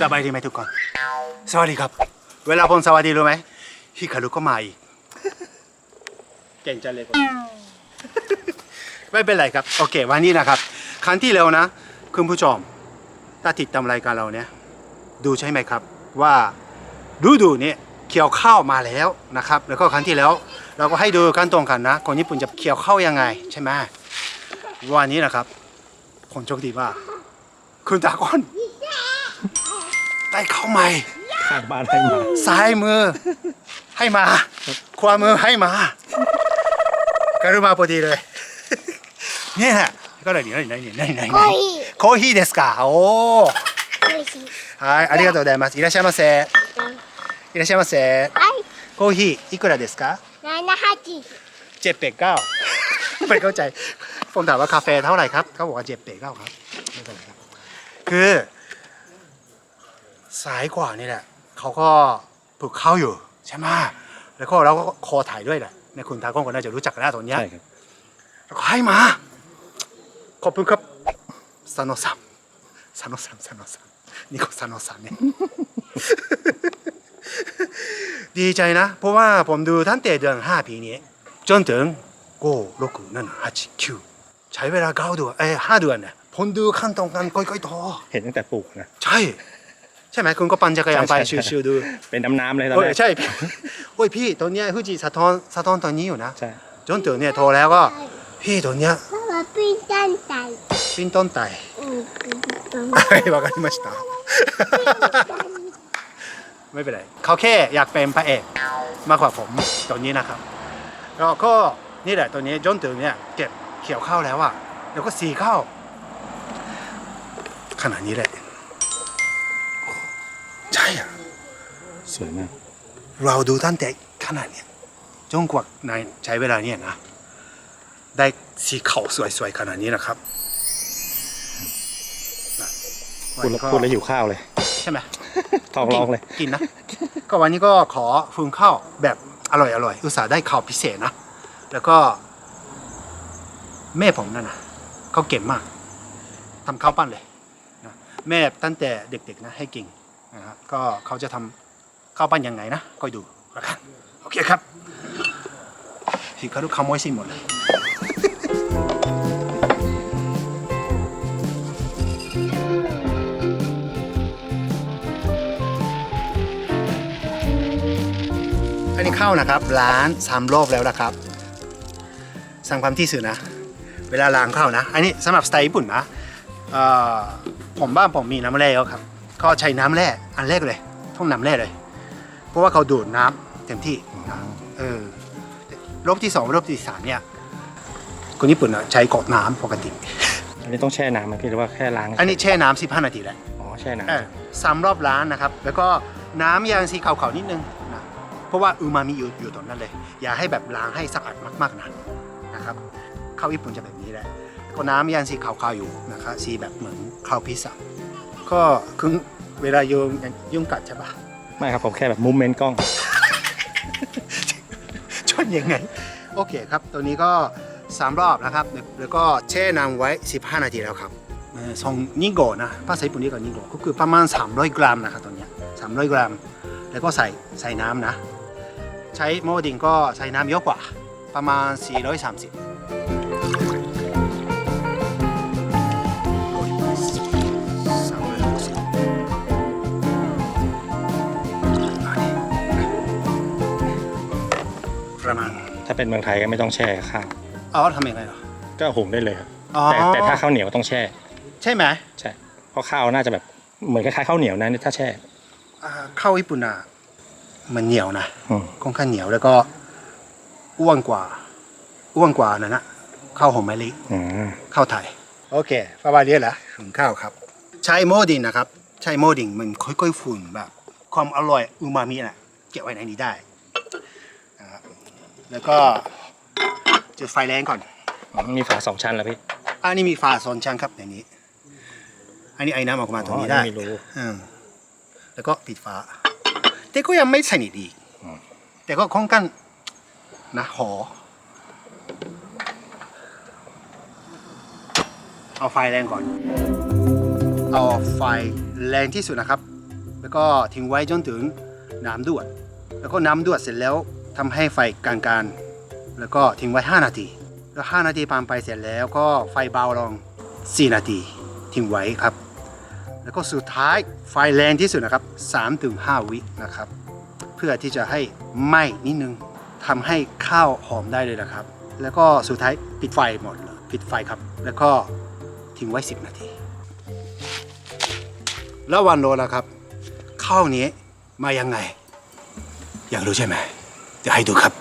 สบายดีไหมทุกคน สวัสดีครับ เวลาผมสวัสดีรู้ไหมฮิคารุก็มาอีก เก่งจังเลยผม ไม่เป็นไรครับ โอเค วันนี้นะครับ ครั้งที่แล้วนะ คุณผู้ชม ถ้าติดตามรายการเราเนี่ย ดูใช่ไหมครับ ว่าฤดูเนี่ยเกี่ยวข้าวมาแล้วนะครับ แล้วก็ครั้งที่แล้ว เราก็ให้ดูขั้นตอนกันนะ คนญี่ปุ่นจะเกี่ยวข้าวยังไงใช่ไหมวันนี้นะครับผมโชคดีมากคุณตากอน ได้ข้าวใหม่ ข้างบ้านให้มา ซ้ายมือให้มา ขวามือให้มาการุมาพอดีเลย เนี่ยก็เลยนี่นี่นี่นี่นี่ コーヒーコーヒーですかおおコーヒーはいありがとうございますいらっしゃいませいらっしゃいませはいコーヒーいくらですか七八เจ็ดเป็ดเก้า ไม่เข้าใจ ผมถามว่าคาเฟ่เท่าไหร่ครับ เขาบอกว่าเจ็ดเป็ดเก้าครับไม่เป็นไรครับ คือ สายกว่านี่แหละเขาก็ปลูกข้าวอยู่ใช่ไหมแล้วก็เราก็คอถ่ายด้วยแหละในคุณทากล้องก็น่าจะรู้จักกันแล้วตอนเนี้ยใช่ครับ แล้วก็ให้มา ขอบคุณครับซาโนะซัมซาโนะซัมซาโนะซัมนี่ก็ซาโนะซัมเนี่ย ดีใจนะ เพราะว่าผมดูตั้งแต่เดือนห้าปีนี้ จนถึง5 6 7 8 9 ใช้เวลาเก้าเดือนเอ้ยห้าเดือนเนี่ยผมดูขั้นตอนการค่อยๆทอเห็นตั้งแต่ปลูกนะ ใช่ ใช่ไหมคุณก็ปั่นจักรยานไป ใช่ใช่ ชิวๆดู เป็นน้ำน้ำๆเลยตอน โอ้ย แรก ใช่ พี่โอ้ยพี่ตอนเนี้ยฟูจิสะท้อนสะท้อนตอนนี้อยู่นะ ใช่ จนถึงเนี่ยโทรแล้วก็พี่ตอนเนี้ย パパピンタンタイ ปิ้นต้นไต่ うんピンタン はいわかりました ไม่เป็นไร เขาแค่อยากเป็นพระเอกมากกว่าผมตอนนี้นะครับแล้วก็นี่แหละตัวนี้จนถึงเนี่ยเก็บเขียวข้าวแล้วอะแล้วก็สีข้าวขนาดนี้แหละ สวยมาก เราดูตั้งแต่ขนาดเนี้ยจนกว่านายใช้เวลาเนี่ยนะ ได้สีขาวสวยๆขนาดนี้นะครับนะพูดแล้ววันนี้ก็พูดแล้วหิวข้าวเลย ใช่ไหมท้องร้องเลย กินนะ ก็วันนี้ก็ขอฟืนข้าวแบบอร่อยอร่อยอุตส่าห์ได้ข้าวพิเศษนะ แล้วก็ แม่ผมนั่นนะเขาเก่งมากทำข้าวปั้นเลยนะแม่ตั้งแต่เด็กๆนะให้กินนะครับก็เขาจะทำ ข้าวปั้นยังไงนะคอยดูแล้วกันโอเคครับฮิคารุขโมยสิหมดเลยอันนี้เข้านะครับร้านสามรอบแล้วนะครับ สั่งความที่สื่อนะ เวลาล้างเข้านะ อันนี้สำหรับสไตล์ญี่ปุ่นนะผมบ้านผมมีน้ำแร่แล้วครับ ก็ใช้น้ำแร่อันแรกเลย ต้องน้ำแร่เลย ราะว่าเขาดูดน้ำเต็มที่นะเออรอบที่สองรอบที่สามเนี่ยคนญี่ปุ่นอะใช้กรอกน้ำปกติ อันนี้ต้องแช่น้ำไหมพี่หรือว่าแค่ล้างอันนี้แช่น้ำสิบห้านาทีแหละอ๋อแช่น้เออสามรอบล้านนะครับ แล้วก็น้ำยางสีขาวๆนิดนึงนะเพราะว่าอูมามิอยู่อยู่ตรงนั้นเลย อย่าให้แบบล้างให้สะอาดมากๆนะนะครับข้าวญี่ปุ่นจะแบบนี้แหละแล้วก็น้ำยางสีขาวๆอยู่นะครับสีแบบเหมือนข้าวพิซซ่าก็คือเวลายุงยุงกัดใช่ปะำ ไม่ครับผมแค่แบบมุมเมนต์กล้อง ชนยังไง โอเคครับ ตัวนี้ก็สามรอบนะครับ แล้วก็แช่น้ำไว้ 15 นาทีแล้วครับเอ่อสองนิโกนะภาษาญี่ปุ่นเรียกว่านิโกก็คือประมาณ 300 กรัมนะครับตัวนี้300 กรัม แล้วก็ใส่ใส่น้ำนะ ใช้โมดิงก็ใส่น้ำเยอะกว่า ประมาณ 430 เป็นเมืองไทยก็ไม่ต้องแช่ข้าวอ๋อทำยังไงเหรอก็หุงได้เลยครับอ๋อแต่แต่ถ้าข้าวเหนียวต้องแช่ใช่ไหมใช่เพราะข้าวน่าจะแบบเหมือนคล้ายๆข้าวเหนียวนะถ้าแช่อ่าข้าวญี่ปุ่นอะมันเหนียวนะอืมค่อนข้างเหนียวแล้วก็อ้วนกว่า อ้วนกว่านะนะข้าวหอมมะลิอืมข้าวไทย โอเคประมาณนี้แหละหุงข้าวครับ ใช้โมดินนะครับ ใช้โมดินมันค่อยๆฝุ่นแบบ ความอร่อยอูมามิน่ะเก็บไว้ในนี้ได้นะครับ แล้วก็จุดไฟแรงก่อน มีฝาสองชั้นแล้วพี่อันนี้มีฝาโซนชั้นครับในนี้ อันนี้ไอ้น้ำออกมาตรงนี้ได้อ๋อไม่รู้อืมแล้วก็ปิดฝาแต่ก็ยังไม่สนิทดีกอืมแต่ก็ค่อนข้างนะหอ เอาไฟแรงก่อน เอาไฟแรงที่สุดนะครับ แล้วก็ทิ้งไว้จนถึงน้ำเดือดแล้วก็น้ำเดือดเสร็จแล้ว ทำให้ไฟกลางๆแล้วก็ทิ้งไว้ 5 นาที แล้ว 5 นาทีผ่านไปเสร็จแล้วก็ไฟเบาลง 4 นาทีทิ้งไว้ครับ แล้วก็สุดท้ายไฟแรงที่สุดนะครับ3-5 วินะครับ เพื่อที่จะให้ไหม้นิดนึงทำให้ข้าวหอมได้เลยนะครับ แล้วก็สุดท้ายปิดไฟหมดเลยปิดไฟครับ แล้วก็ทิ้งไว้ 10 นาที แล้ววันโลละครับข้าวนี้มายังไง อยากรู้ใช่ไหม เดี๋ยวให้ดูครับ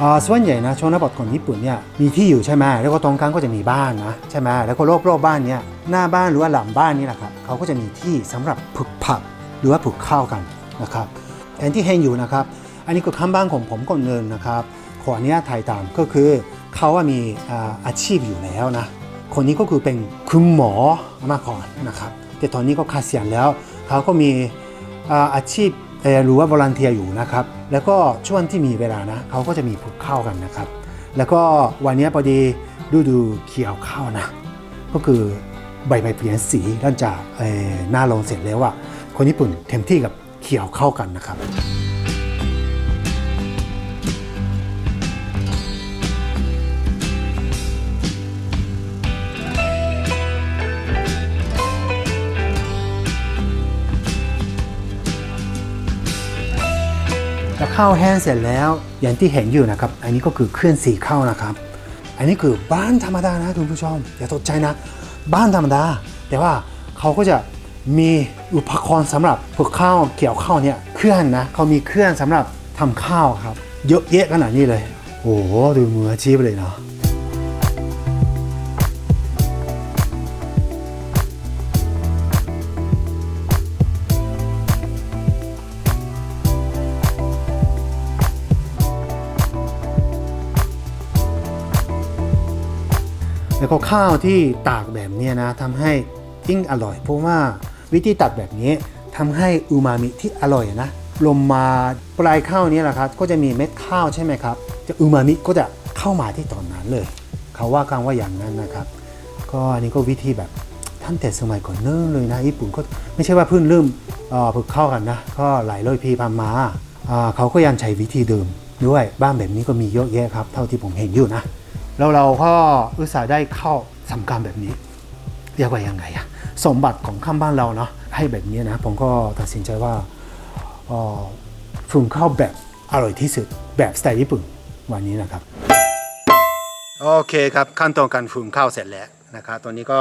อ่าส่วนใหญ่นะชนบทของญี่ปุ่นเนี่ยมีที่อยู่ใช่ไหมแล้วก็ตรงกลางก็จะมีบ้านนะใช่ไหมแล้วก็รอบรอบๆบ้านเนี่ยหน้าบ้านหรือว่าหลังบ้านนี่นะครับเขาก็จะมีที่สำหรับปลูกผักหรือว่าปลูกข้าวกันนะครับแทนที่เห็นอยู่นะครับ อันนี้ก็ข้างบ้านของผมคนหนึ่งนะครับ ขออนุญาตถ่ายตามก็คือเขาว่ามีอาชีพอยู่แล้วนะ คนนี้ก็คือเป็นคุณหมอมาก่อนนะครับ แต่ตอนนี้ก็เกษียณแล้ว เขาก็มีอาชีพหรือว่า v o l u n t eer อยู่นะครับ แล้วก็ช่วงที่มีเวลานะเขาก็จะมีปลูกข้าวกันนะครับ แล้วก็วันนี้พอดีฤดูเกี่ยวข้าวนะ ก็คือใบใบเปลี่ยนสีหลังจากเอ่อหน้าลงเสร็จแล้วอะคนญี่ปุ่นเต็มที่กับเกี่ยวข้าวกันนะครับ ข้าวแห้งเสร็จแล้ว อย่างที่เห็นอยู่นะครับ อันนี้ก็คือเครื่องสีข้าวนะครับ อันนี้คือบ้านธรรมดานะคุณผู้ชมอย่าตกใจนะ บ้านธรรมดา แต่ว่าเขาก็จะมีอุปกรณ์สำหรับผึกข้าวเกี่ยวข้าวเนี่ยเครื่องนะเขามีเครื่องสำหรับทำข้าวครับ เยอะแยะขนาดนี้เลย โอ้โหดูมืออาชีพเลยเนาะ แล้วก็ข้าวที่ตากแบบนี้นะทำให้ยิ่งอร่อย เพราะว่าวิธีตัดแบบนี้ทำให้อูมามิที่อร่อยนะลงมาปลายข้าวนี้แหละครับ ก็จะมีเม็ดข้าวใช่ไหมครับ จะอูมามิก็จะเข้ามาที่ตอนนั้นเลย เขาว่ากันว่าอย่างนั้นนะครับ ก็อันนี้ก็วิธีแบบท่านแต่สมัยก่อนเนิ่นเลยนะญี่ปุ่นก็ไม่ใช่ว่าเพิ่งเริ่มเอ่อฝึกเข้ากันนะ ก็หลายร้อยปีผ่านมาาเขาก็ยังใช้วิธีเดิมด้วยบ้านแบบนี้ก็มีเยอะแยะครับ เท่าที่ผมเห็นอยู่นะ แล้วเราก็อุตส่าห์ได้เข้าสำคัญแบบนี้ เรียกว่ายังไงอะสมบัติของข้ามบ้านเราเนาะให้แบบนี้นะผมก็ตัดสินใจว่าเอ่อฝึงข้าวแบบอร่อยที่สุดแบบสไตล์ญี่ปุ่นวันนี้นะครับ โอเคครับขั้นตอนการฝึงข้าวเสร็จแล้วนะครับตอนนี้ก็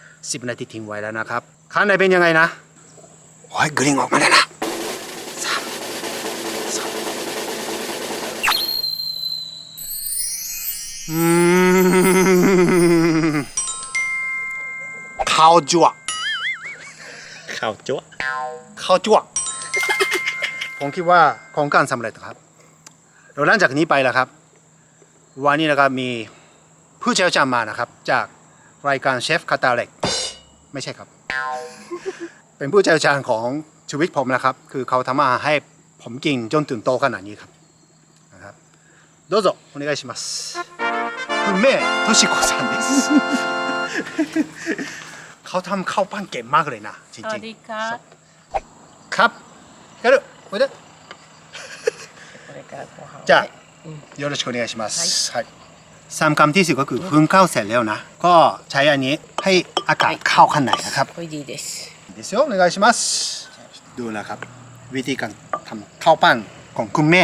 10 นาทีทิ้งไว้แล้วนะครับข้างในเป็นยังไงนะโอ้ยกลิ่นออกมาแล้วนะ ข้าวจั่ว ข้าวจั๊ว ข้าวจั่ว ผมคิดว่าของการสำเร็จครับแล้วหลังจากนี้ไปล่ะครับ วันนี้นะครับมีผู้เชี่ยวชาญมานะครับ จากรายการเชฟคาตาเล็ก ไม่ใช่ครับ เป็นผู้เชี่ยวชาญของชีวิตผมนะครับ คือเขาทำอาหารให้ผมกินจนถึงโตขนาดนี้ครับนะครับどうぞお願いします คุณแม่โทชิโกะさんです เขาทำข้าวปั้นเก่งมากเลยนะจ สวั ริ ส ง ดีครับ ๆ ครับやるおいでこれからご飯をねじゃあよろしくお願いしますはいสามคำที่สี่ก็คือพึ่งข้าวเสร็จแล้วนะ ก็ใช้อันนี้ให้อากาศเข้าข้างในนะครับ これでいいですですよお願いしますดูนะครับ วิธีการทำข้าวปั้นของคุณแม่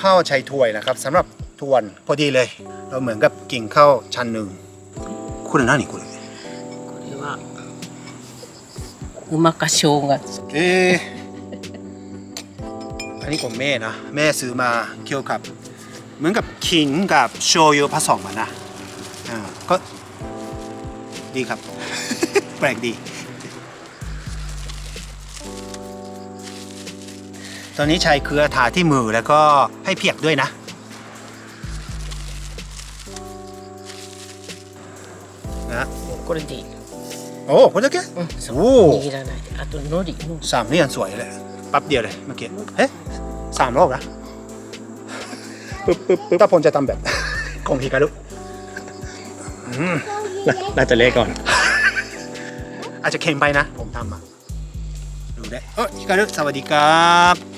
ข้าวใช้ถ้วยนะครับสำหรับทวนพอดีเลย เราเหมือนกับกินข้าวชั้นหนึ่งคุณ何これこれはうまか生姜 เอออันนี้ของแม่นะ แม่ซื้อมาเกี่ยวกับ เหมือนกับขิงกับโชยุผสมกันนะอ่าก็ดีครับ แปลกดี ตอนนี้ใช้เกลือทาที่มือแล้วก็ให้เพียกด้วยนะ นะ これでいい โอ้คนละแก うんそ โอ้ う握らないであと海苔うん สามนี่ยังสวยเลยแปั๊บเดียวเลยเมื่อกี้เฮ้สามรอบนะ ปึ๊บปึ๊บปึ๊บ ถ้าผมจะทำแบบ ของฮิคารุอืม น่าจะเละก่อน อาจจะเค็มไปนะ ผมทำมาดูได้เออฮิคารุสวัสดีครับ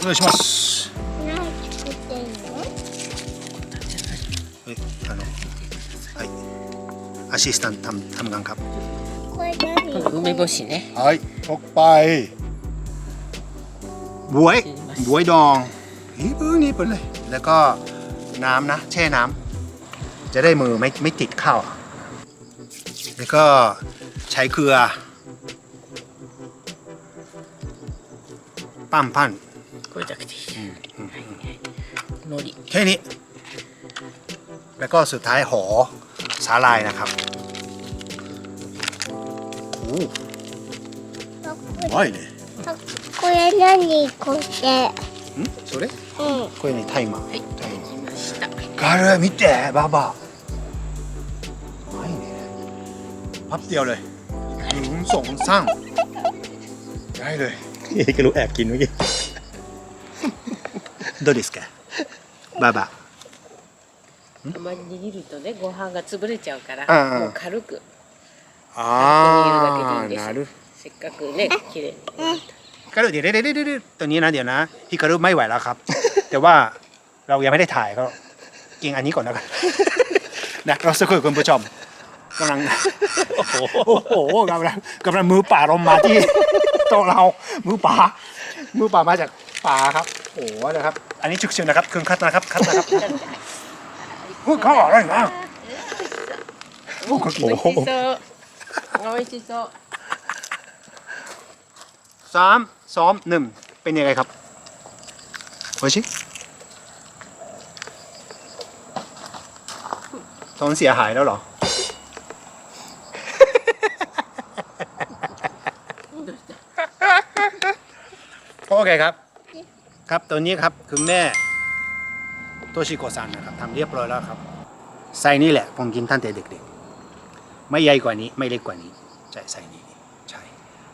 お願いします何作ってんのเฮ้ยあのはいアシスタントทำทำงานครับ これ何これ梅干しね เฮ้ยออกไปบวยบวยดองนี่เพิ่งนี่ไปเลย แล้วก็น้ำนะ แช่น้ำจะได้มือไม่ไม่ติดข้าวอะแล้วก็ใช้เกลือ ปั้มปั้น これだけでいいはいはい海苔 แค่นี้ แล้วก็สุดท้ายหอสาลายนะครับโอ้โหねこれ何これんそれうんこれねタイマーはいタイマー来ましたガル見てババないねพับเดียวเลยหนึ่งสองสามได้เลย ฮิคารุแอบกินเมื่อกี้ どうですかババあまり握るとねご飯が潰れちゃうからうんうんもう軽くあ握るだけでいいんですなるせっかくね綺麗にฮิคารุเดี๋ยวเดี๋ยวเดี๋ยวเดี๋ยวตัวนี้นะเดี๋ยวนะฮิคารุไม่ไหวแล้วครับ แต่ว่าเรายังไม่ได้ถ่ายก็กินอันนี้ก่อนแล้วกัน นะเราสักครู่คุณผู้ชมกำลัง โอ้โหโอ้โหกำลังกำลังมือป่าลงมาที่ โต๊ะเรามือป่ามือป่ามาจากป่าครับ โอ้โหนะครับ อันนี้ชุกชินนะครับคืองคัดนะครับคัดนะครับพูดเขาอร่อยมากโอ้โหโอ้ยชิโซสามสองหนึ่งเป็นยังไงครับโอชิท้องเสียหายแล้วหรอโอเคครับ ครับตัวนี้ครับคือแม่โตชิโกซันนะครับทำเรียบร้อยแล้วครับไส้นี่แหละผมกินตั้งแต่เด็กๆ ไม่ใหญ่กว่านี้ไม่เล็กกว่านี้ใช่ไส้นี้ใช่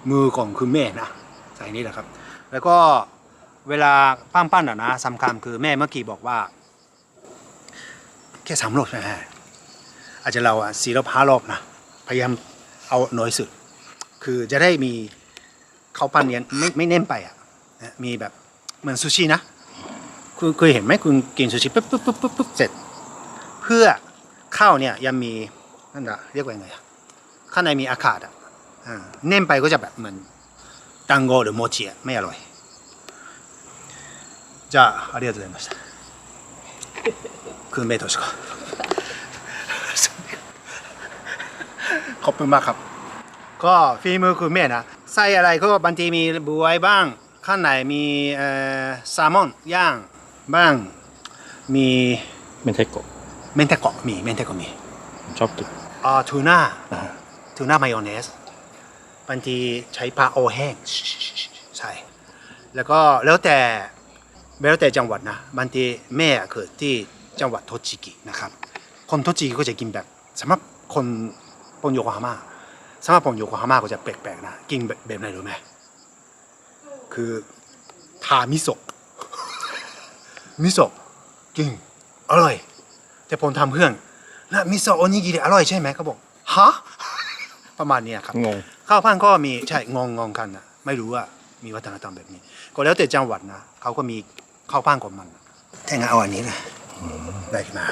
มือของคุณแม่นะไส้นี้แหละครับ แล้วก็เวลาปั้นๆอะนะสำคัญคือแม่เมื่อกี้บอกว่า แค่สามรอบใช่ไหมอาจจะเราอะสี่รอบห้ารอบนะพยายามเอาน้อยสุด คือจะได้มีเข้าปั้นเนี้ยไม่ไม่เน้นไปอะมีแบบ เหมือนซูชินะคุณเคยเห็นไหมคุณกินซูชิปุ๊บปุ๊บปุ๊บปุ๊บปุ๊บเสร็จ เพื่อข้าวเนี่ยยังมีนั่นแหะเรียกว่ายังไงอะข้างในมีอากาศอ่ะอ่าเน้นไปก็จะแบบเหมือนตังโกหรือโมจิอะไม่อร่อยじゃあありがとうございましたคุณเมโตชิโก ขอบคุณมากครับ ก็ฝีมือคุณแม่นะใส่อะไรก็บางทีมีบวยบ้าง ข้างในมีเอ่อแซลมอนย่างบ้าง มีเมนเทโกะเมนเทโกะมีเมนเทโกะมีผมชอบกินอ่าทูน่าอ่าทูน่ามายองเนสบางทีใช้ปลาโอแห้งใช่แล้วก็แล้วแต่แล้วแต่จังหวัดนะบางทีแม่เกิดที่จังหวัดโทจิกินะครับ คนโทจิกิก็จะกินแบบสำหรับคนปนโยโกฮาม่าสำหรับผมโยโกฮาม่าก็จะแปลกๆนะกินแบบแบบไหนรู้ไหม คือทามิโซะ มิโซะจริง อร่อย แต่ผมทำเพื่อนแล้วมิโซะโอนิกิริอร่อยใช่ไหมเขาบอกฮะ ประมาณนี้ครับ งง ข้าวพันก็มีใช่งงงงกันนะไม่รู้ว่ามีวัฒนธรรมแบบนี้ ก็แล้วแต่จังหวัดนะเขาก็มีข้าวพันของมันแทงเอาอันนี้นะได้มา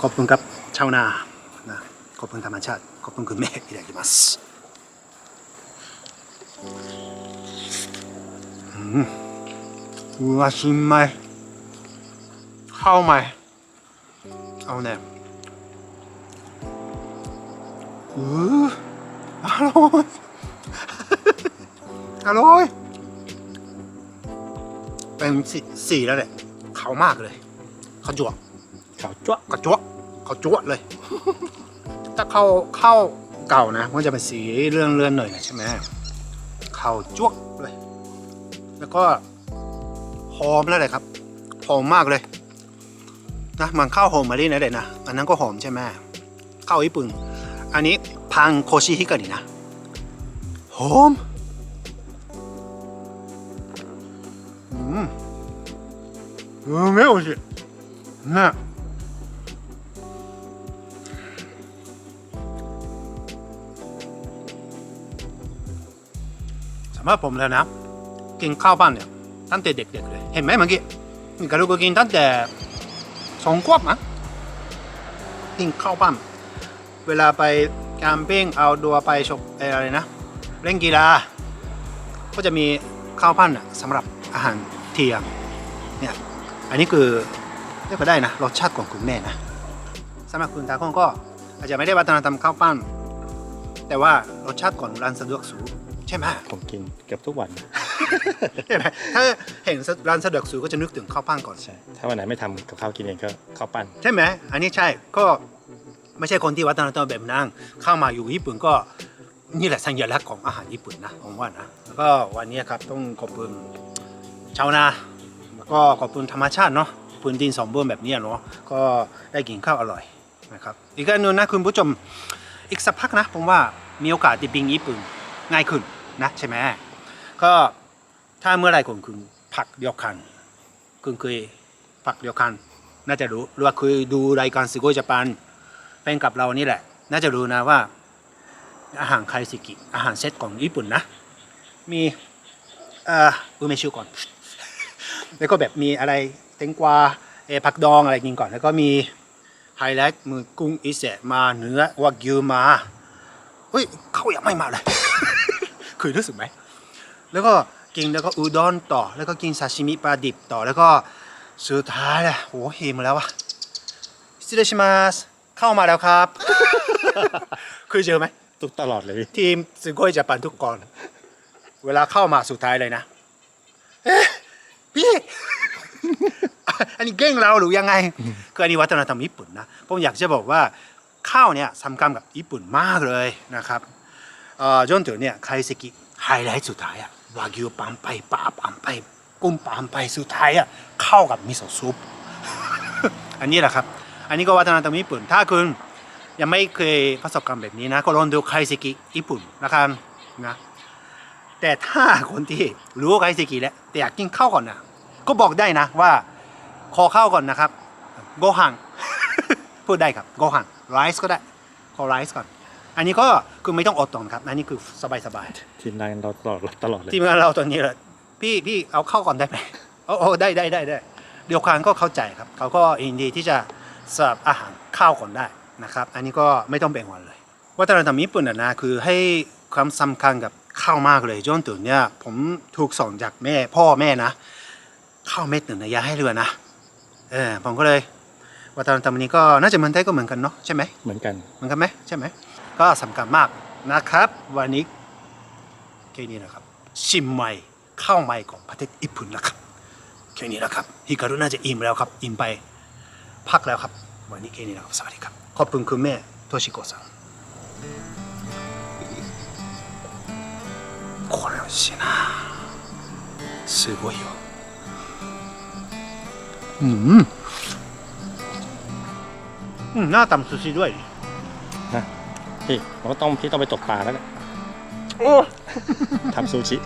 ขอบคุณครับชาวนานะขอบคุณธรรมชาติขอบคุณคุณแม่ที่ได้มา อืมวัวชิมไหมเข้าไหมเอาแน่อืออร่อยอร่อยเป็นสีสีแล้วแหละขามากเลยเขาวจวกเขาวจวกเขาจวกขาวจวกเลย ถ้าเข้าเข้าเก่านะมันจะเป็นสีเลื่อนๆหน่อยใช่ไหมเขาวจวกเลย แล้วก็หอมแล้วเลยครับหอมมากเลยนะมันข้าวหอมมะลินะเด็ดนะอันนั้นก็หอมใช่ไหมข้าวญี่ปุ่น อันนี้พังโคชิฮิกานินะหอมอืมอืมไม่โอชิねสำหรับผมแล้วนะ กินข้าวบ้านเนี่ยตั้งแต่เด็กๆเลยเห็นไหมเมื่อกี้มีกระลูกกินตั้งแต่สองขวบนะกินข้าวบ้านเวลาไปแคมปิ้งเอาดัวไปชกเอ่ออะไรนะเล่นกีฬาก็จะมีข้าวปั้นอะสำหรับอาหารเที่ยงเนี่ยอันนี้คือเรียกว่าได้นะรสชาติของคุณแม่นะสำหรับคุณตาคงก็อาจจะไม่ได้วัฒนธรรมข้าวปั้นแต่ว่ารสชาติของร้านสะดวกซื้อใช่ไหมผมกินเกือบทุกวัน ใช่ไหมถ้าเห็นร้านสะดวกซื้อก็จะนึกถึงข้าวปั้นก่อน ใช่ ถ้าวันไหนไม่ทำกับข้าวกินเองก็ข้าวปั้น ใช่ไหม อันนี้ใช่ ก็ไม่ใช่คนที่วัฒนธรรมแบบนั้นเข้ามาอยู่ญี่ปุ่นก็นี่แหละสัญลักษณ์ของอาหารญี่ปุ่นนะผมว่านะ แล้วก็วันนี้ครับต้องขอบคุณชาวนา แล้วก็ขอบคุณธรรมชาติเนาะพื้นดินสมบูรณ์แบบนี้เนาะ ก็ได้กินข้าวอร่อยนะครับ อีกอันหนึงนะคุณผู้ชม อีกสักพักนะผมว่ามีโอกาสได้บินญี่ปุ่นง่ายขึ้นนะใช่ไหม ก็ ถ้าเมื่อไรคุณคุณพักเดียวกันคุณเคยพักเดียวกัน น่าจะรู้หรือว่าเคยดูรายการสโกยญี่ปุ่นเป็นกับเรานี่แหละ น่าจะรู้นะว่า อาหารคาริซิกิอาหารเซตของญี่ปุ่นนะ มีเอ่ออุเมชุก่อน แล้วก็แบบมีอะไรเต็งกวาเอผักดองอะไรกินก่อน แล้วก็มีไฮไลท์มือกุ้งอิเซะมาเนื้อวากิวมาเฮ้ยเขายังไม่มาเลยเคยรู้สึกไหมแล้วก็กินแล้วก็อุด้งต่อ แล้วก็กินซาชิมิปลาดิบต่อ แล้วก็สุดท้ายเลยโอ้หิมแล้ววะ失礼しますเข้ามาแล้วครับ เคยเจอไหม ทุกตลอดเลย ทีมสึโกยญี่ปุ่นทุกคนเวลาเข้ามาสุดท้ายเลยนะ เอ๊ะพี่ อันนี้เก่งเราหรือยังไง คืออันนี้วัฒนธรรมญี่ปุ่นนะ ผมอยากจะบอกว่าข้าวเนี่ยสำคัญกับญี่ปุ่นมากเลยนะครับเอ่อจนถึงเนี่ยคาริสกิไฮไลท์สุดท้ายอะ วากิวปั๊มไปปลาปั๊มไป กุ้งปั๊มไปสุดท้ายอะเข้ากับมิโซะซุป อันนี้แหละครับ อันนี้ก็วัฒนธรรมญี่ปุ่น ถ้าคุณยังไม่เคยประสบการณ์แบบนี้นะก็ลองดูไคซิกิญี่ปุ่นนะครับนะแต่ถ้าคนที่รู้ไคซิกิแล้วแต่อยากกินข้าวก่อนนะก็บอกได้นะว่าขอข้าวก่อนนะครับโกหัง พูดได้ครับโกหังไรซ์ก็ได้ขอไรซ์ก่อน อันนี้ก็คือไม่ต้องอดตอนครับ อันนี้คือสบายสบายๆทีมงานเราตลอดตลอดเลยทีมงานเราตอนนี้เลยพี่พี่เอาเข้าก่อนได้ไหมโอ้โอ้ได้ได้ได้ได้เดี๋ยวคานก็เข้าใจครับ เขาก็ยินดีที่จะเสิร์ฟอาหารข้าวก่อนได้นะครับ อันนี้ก็ไม่ต้องแบ่งวันเลย วัฒนธรรมญี่ปุ่นนะนะคือให้ความสำคัญกับข้าวมากเลยจนถึงเนี่ยผมถูกสอนจากแม่พ่อแม่นะข้าวเม็ดหนึ่งนะอย่าให้เรือนะเออผมก็เลยวัฒนธรรมนี้ก็น่าจะเหมือนไทยก็เหมือนกันเนาะใช่ไหมเหมือนกันเหมือนกันไหมใช่ไหม ก็สำคัญมากนะครับ วันนี้แค่นี้นะครับ ชิมใหม่ข้าวใหม่ของประเทศญี่ปุ่นนะครับแค่นี้นะครับฮิการุน่าจะอิ่มแล้วครับ อิ่มไปพักแล้วครับ วันนี้แค่นี้นะครับ สวัสดีครับ ขอบคุณคุณแม่โทชิโกะซังこれ美味しいなすごいようんうんหน้าตำซูชิด้วยนะ พี่ผมก็ต้องพี่ต้องไปตกปลาแล้วแหละโอ้ทำซูชิ